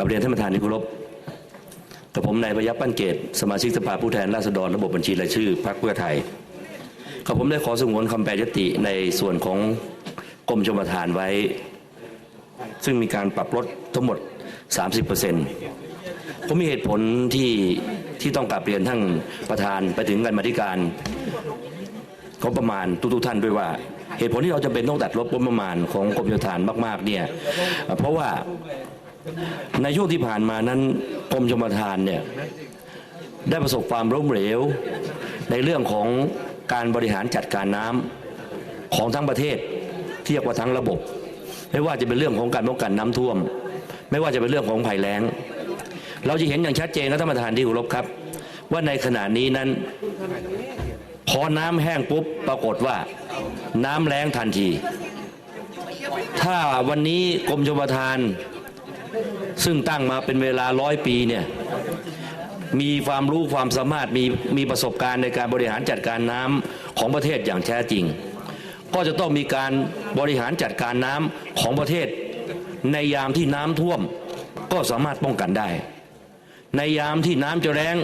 กับเรียนท่านประธานที่เคารพกับผมนายประยับปั้นเกตสมาชิกสภาผู้แทนราษฎรระบบบัญชีรายชื่อพรรคเพื่อไทยกับผมได้ขอสงวนคำแปรยติในส่วนของกรมชมทานไว้ ซึ่งมีการปรับลดทั้งหมด 30%ผมมีเหตุผลที่ที่ต้องกลับเรียนทั้งประธานไปถึงกันมาธิการงบประมาณทุกๆท่านด้วยว่า เหตุผลที่เราจะเป็นต้องตัดลดงบประมาณของกรมชลประทานมากๆเนี่ยเพราะว่า ในช่วงที่ผ่านมานั้นกรมชลประทานเนี่ยได้ประสบความล้มเหลว ในเรื่องของการบริหารจัดการน้ำของทั้งประเทศเทียบว่าทั้งระบบ ไม่ว่าจะเป็นเรื่องของการป้องกันน้ำท่วม ไม่ว่าจะเป็นเรื่องของภัยแล้ง เราจะเห็นอย่างชัดเจนนะท่านประธานที่เคารพครับ ว่าในขณะนี้นั้น พอน้ำแห้งปุ๊บปรากฏว่า น้ำแล้งทันที ถ้าวันนี้กรมชลประทาน ซึ่งตั้งมาเป็นเวลาร้อยปีเนี่ยมีความรู้ความสามารถมีมีประสบการณ์ในการบริหารจัดการน้ำของประเทศอย่างแท้จริง ก็จะต้องมีการบริหารจัดการน้ำของประเทศ ในยามที่น้ำท่วมก็สามารถป้องกันได้ ในยามที่น้ำจะแรง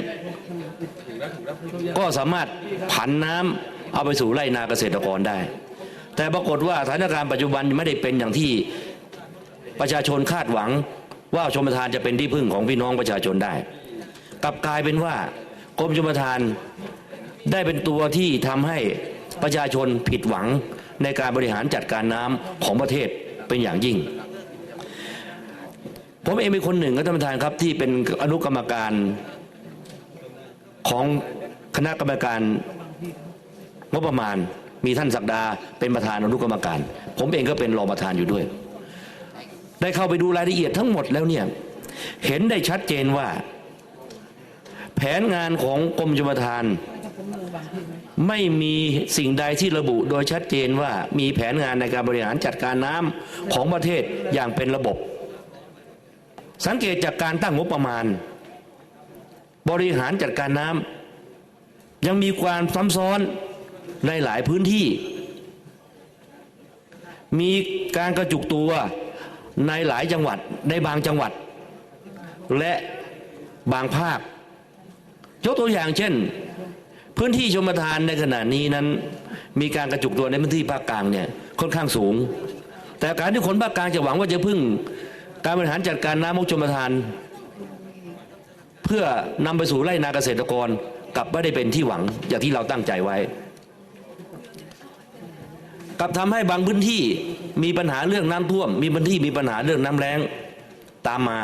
ก็สามารถผันน้ำเอาไปสู่ไร่นาเกษตรกรได้ แต่ปรากฏว่าสถานการณ์ปัจจุบันไม่ได้เป็นอย่างที่ประชาชนคาดหวัง ว่าชมทานจะเป็นที่พึ่งของพี่น้องประชาชนได้ กลับกลายเป็นว่ากรมชมทานได้เป็นตัวที่ทำให้ประชาชนผิดหวังในการบริหารจัดการน้ำของประเทศเป็นอย่างยิ่ง ผมเองเป็นคนหนึ่งครับท่านประธานครับที่เป็นอนุกรรมการของคณะกรรมการงบประมาณมีท่านศักดาเป็นประธานอนุกรรมการ ผมเองก็เป็นรองประธานอยู่ด้วย ได้เข้าไปดูรายละเอียดทั้งหมดแล้วเนี่ยเห็นได้ชัดเจนว่า แผนงานของกรมชลประทาน ไม่มีสิ่งใดที่ระบุโดยชัดเจนว่ามีแผนงานในการบริหารจัดการน้ำของประเทศอย่างเป็นระบบ สังเกตจากการตั้งงบประมาณ บริหารจัดการน้ำยังมีความซ้ำซ้อนในหลายพื้นที่ มีการกระจุกตัว ในหลายจังหวัดในบางจังหวัด และบางภาค ยกตัวอย่างเช่น พื้นที่ชมทานในขณะนี้นั้น มีการกระจุกตัวในพื้นที่ภาคกลางเนี่ยค่อนข้างสูง แต่การที่คนภาคกลางจะหวังว่าจะพึ่ง การบริหารจัดการน้ำมกชมทาน เพื่อนำไปสู่ไร่นาเกษตรกรกลับไม่ได้เป็นที่หวังอย่างที่เราตั้งใจไว้ กับทำให้บางพื้นที่มีปัญหาเรื่องน้ำท่วม มีพื้นที่มีปัญหาเรื่องน้ำแล้งตามมา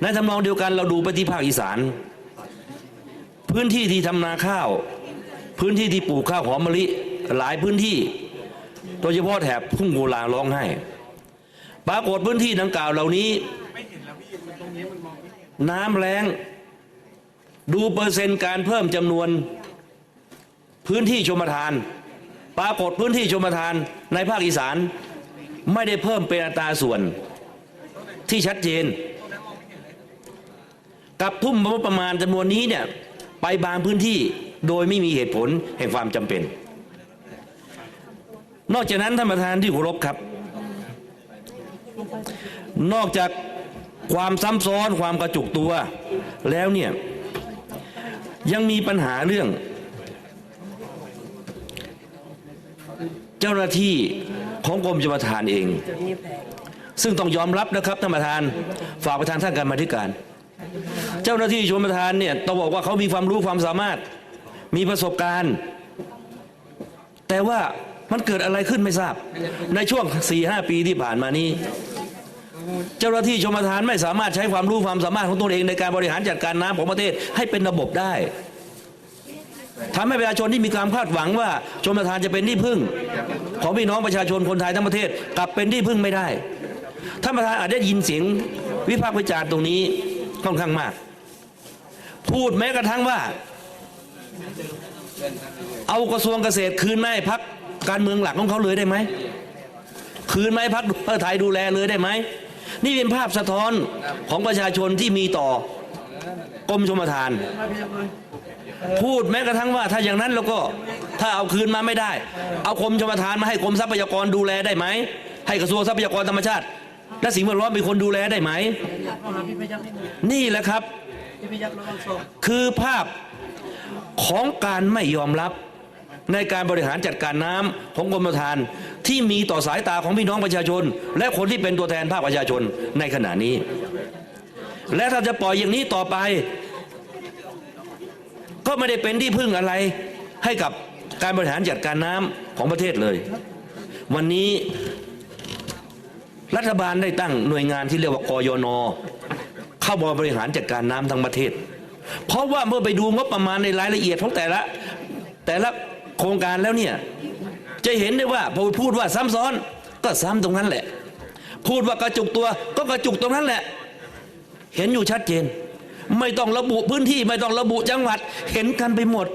ในทำนองเดียวกันเราดูไปที่ภาคอีสาน พื้นที่ที่ทำนาข้าว พื้นที่ที่ปลูกข้าวหอมมะลิหลายพื้นที่ โดยเฉพาะแถบทุ่งโกลาร้องไห้ปรากฏพื้นที่ดังกล่าวเหล่านี้ น้ำแรงดูเปอร์เซ็นต์การเพิ่มจำนวนพื้นที่ชมทาน ปรากฏพื้นที่ชมทานในภาคอีสานไม่ได้เพิ่มเป็นอัตราส่วนที่ชัดเจน กับทุ่มงบประมาณจำนวนนี้เนี่ยไปบางพื้นที่โดยไม่มีเหตุผลแห่งความจำเป็น นอกจากนั้นท่านประธานที่เคารพครับ นอกจากความซ้ำซ้อนความกระจุกตัวแล้วเนี่ยยังมีปัญหาเรื่อง เจ้าหน้าที่ของกรมชลประทานเอง ซึ่งต้องยอมรับนะครับท่านประธานฝากไประธานท่านการมาธิการ เจ้าหน้าที่ชมประทานเนี่ยต้องบอกว่าเขามีความรู้ความสามารถ มีประสบการณ์ แต่ว่ามันเกิดอะไรขึ้นไม่ทราบ ในช่วง4ีหปีที่ผ่านมานี้ เจ้าหน้าที่ชมประทานไม่สามารถใช้ความรู้ความสามารถของตัวเองในการบริหารจัดการน้ำของประเทศให้เป็นระบบได้ ทำให้ประชาชนที่มีความคาดหวังว่าชมประทานจะเป็นที่พึ่ง ของพี่น้องประชาชนคนไทยทั้งประเทศกลับเป็นที่พึ่งไม่ได้ท่านประธานอาจได้ยินเสียงวิพากษ์วิจารณ์ตรงนี้ค่อนข้างมาก พูดแม้กระทั่งว่า เอากระทรวงเกษตรคืนมาให้พักการเมืองหลักของเขาเลยได้ไหมคืนไหมพักเพื่อไทยดูแลเลยได้ไหมนี่เป็นภาพสะท้อนของประชาชนที่มีต่อกรมชมทาน พูดแม้กระทั่งว่าถ้าอย่างนั้นเราก็ถ้าเอาคืนมาไม่ได้ เอากรมชมทานมาให้กรมทรัพยากรดูแลได้ไหม ให้กระทรวงทรัพยากรธรรมชาติ และสิ่งแวดล้อมเป็นคนดูแลได้ไหม นี่แหละครับ คือภาพของการไม่ยอมรับในการบริหารจัดการน้ำของกรมธานที่มีต่อสายตาของพี่น้องประชาชน และคนที่เป็นตัวแทนภาคประชาชนในขณะนี้ และถ้าจะปล่อยอย่างนี้ต่อไป ก็ไม่ได้เป็นที่พึ่งอะไรให้กับการบริหารจัดการน้ำของประเทศเลย วันนี้รัฐบาลได้ตั้งหน่วยงานที่เรียกว่ากยน เข้ามาบริหารจัดการน้ำทั้งประเทศ เพราะว่าเมื่อไปดูงบประมาณในรายละเอียดของแต่ละแต่ละโครงการแล้วเนี่ยจะเห็นได้ว่าพอพูดว่าซ้ำซ้อนก็ซ้ำตรงนั้นแหละ พูดว่ากระจุกตัวก็กระจุกตรงนั้นแหละ เห็นอยู่ชัดเจน ไม่ต้องระบุพื้นที่ ไม่ต้องระบุจังหวัด เห็นกันไปหมด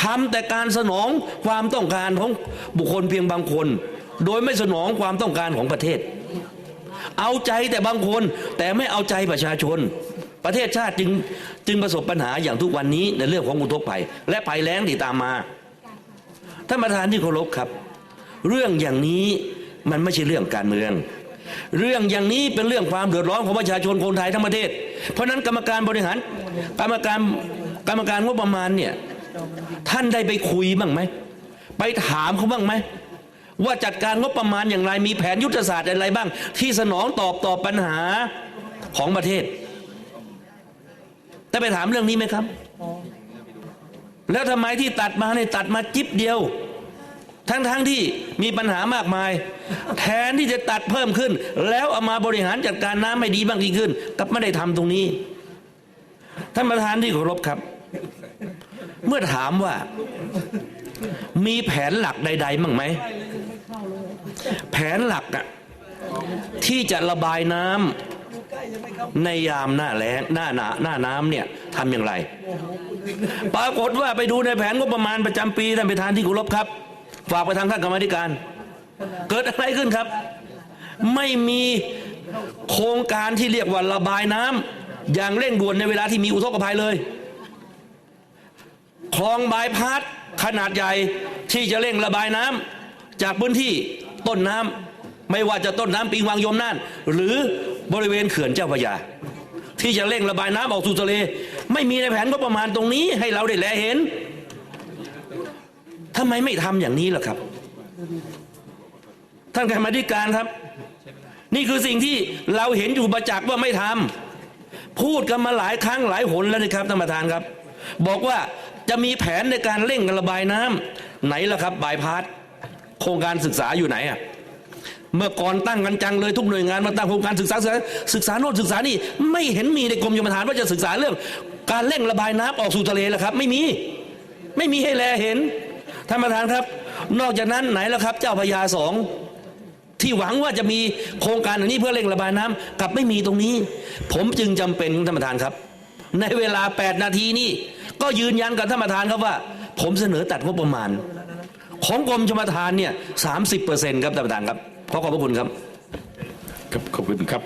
ทำแต่การสนองความต้องการของบุคคลเพียงบางคน โดยไม่สนองความต้องการของประเทศ เอาใจแต่บางคนแต่ไม่เอาใจประชาชน ประเทศชาติจึงจึงประสบปัญหาอย่างทุกวันนี้ในเรื่องของอุทกภัย และภัยแล้งที่ตามมาท่านประธานที่เคารพครับ เรื่องอย่างนี้มันไม่ใช่เรื่องการเมือง เรื่องอย่างนี้เป็นเรื่องความเดือดร้อนของประชาชนคนไทยทั้งประเทศ เพราะนั้นกรรมการบริหารกรรมการกรรมการงบประมาณเนี่ยท่านได้ไปคุยบ้างไหมไปถามเขาบ้างไหมว่าจัดการงบประมาณอย่างไรมีแผนยุทธศาสตร์อะไรบ้าง ที่สนองตอบต่อปัญหาของประเทศได้ไปถามเรื่องนี้ไหมครับ แล้วทำไมที่ตัดมาเนี่ยตัดมาจิ๊บเดียว ทั้งๆทที่มีปัญหามากมาย แทนที่จะตัดเพิ่มขึ้น แล้วเอามาบริหารจัดการน้ำไม่ดีบ้างยิ่งขึ้นกับไม่ได้ทำตรงนี้ ท่านประธานที่เคารพครับ เมื่อถามว่า มีแผนหลักใดๆบ้างไหม แผนหลักอะที่จะระบายน้ำในยามหน้าแล้งหน้าหนาหน้าน้ำเนี่ยทำอย่างไร ปรากฏว่าไปดูในแผนงบประมาณประจำปีท่านประธานที่เคารพครับ ฝากไปทางท่านกรรมธิการ เกิดอะไรขึ้นครับ ไม่มีโครงการที่เรียกว่าระบายน้ำอย่างเร่งด่วนในเวลาที่มีอุทกภัยเลยคลองบายพาสขนาดใหญ่ที่จะเร่งระบายน้ำจากพื้นที่ต้นน้ำไม่ว่าจะต้นน้ำปิงวังยมน่าน หรือบริเวณเขื่อนเจ้าพระยา ที่จะเร่งระบายน้ำออกสู่ทะเล ไม่มีในแผนก็ประมาณตรงนี้ให้เราได้แลเห็น ทำไมไม่ทำอย่างนี้ล่ะครับ ท่านกรรมธิการครับ นี่คือสิ่งที่เราเห็นอยู่ประจักษ์ว่าไม่ทำพูดกันมาหลายครั้งหลายหนแล้วนะครับท่านประธานครับ บอกว่าจะมีแผนในการเร่งระบายน้ำไหนล่ะครับบายพาสโครงการศึกษาอยู่ไหนอะเมื่อก่อนตั้งกันจังเลยทุกหน่วยงานมาตั้งโครงการศึกษาศึกษาโน่นศึกษานี่ ไม่เห็นมีในกรมยมทานว่าจะศึกษาเรื่อง การเร่งระบายน้ำออกสู่ทะเลแล้วครับ ไม่มี ไม่มีให้แลเห็น ท่านประธานครับ นอกจากนั้นไหนแล่ะครับ เจ้าพระยาสองที่หวังว่าจะมีโครงการอย่างนี้เพื่อเร่งระบายน้ำกลับไม่มีตรงนี้ ผมจึงจำเป็นท่านประธานครับ ในเวลา 8 นาทีนี้ก็ยืนยันกับท่านประธานครับว่า ผมเสนอตัดงบประมาณ ของกรมชมทานเนี่ยสามสิบเปอร์เซ็นต์ครับท่านประธานครับขอขอบพระคุณครับ ครับขอบคุณครับ